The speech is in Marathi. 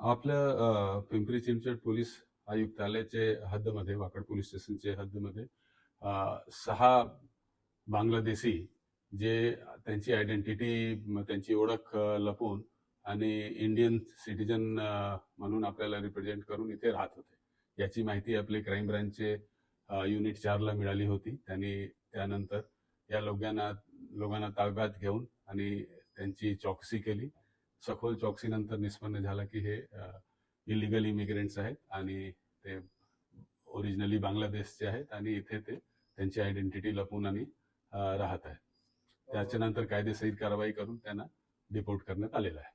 आपलं पिंपरी चिंचवड पोलीस आयुक्तालयाचे हद्दमध्ये वाकड पोलीस स्टेशनचे हद्दमध्ये सहा बांगलादेशी जे त्यांची आयडेंटिटी त्यांची ओळख लपवून आणि इंडियन सिटीजन म्हणून आपल्याला रिप्रेझेंट करून इथे राहत होते. याची माहिती आपले क्राईम ब्रँचचे युनिट चारला मिळाली होती. त्यांनी त्यानंतर या लोकांना लोकांना ताब्यात घेऊन आणि त्यांची चौकशी केली. सखोल चौकशीनंतर निष्पन्न झाला की हे इलिगल इमिग्रेंट्स आहेत आणि ते ओरिजिनली बांगलादेशचे आहेत आणि इथे ते त्यांची आयडेंटिटी लपवून आणि राहत आहेत. त्याच्यानंतर कायदेशीर कारवाई करून त्यांना डिपोर्ट करण्यात आलेलं आहे.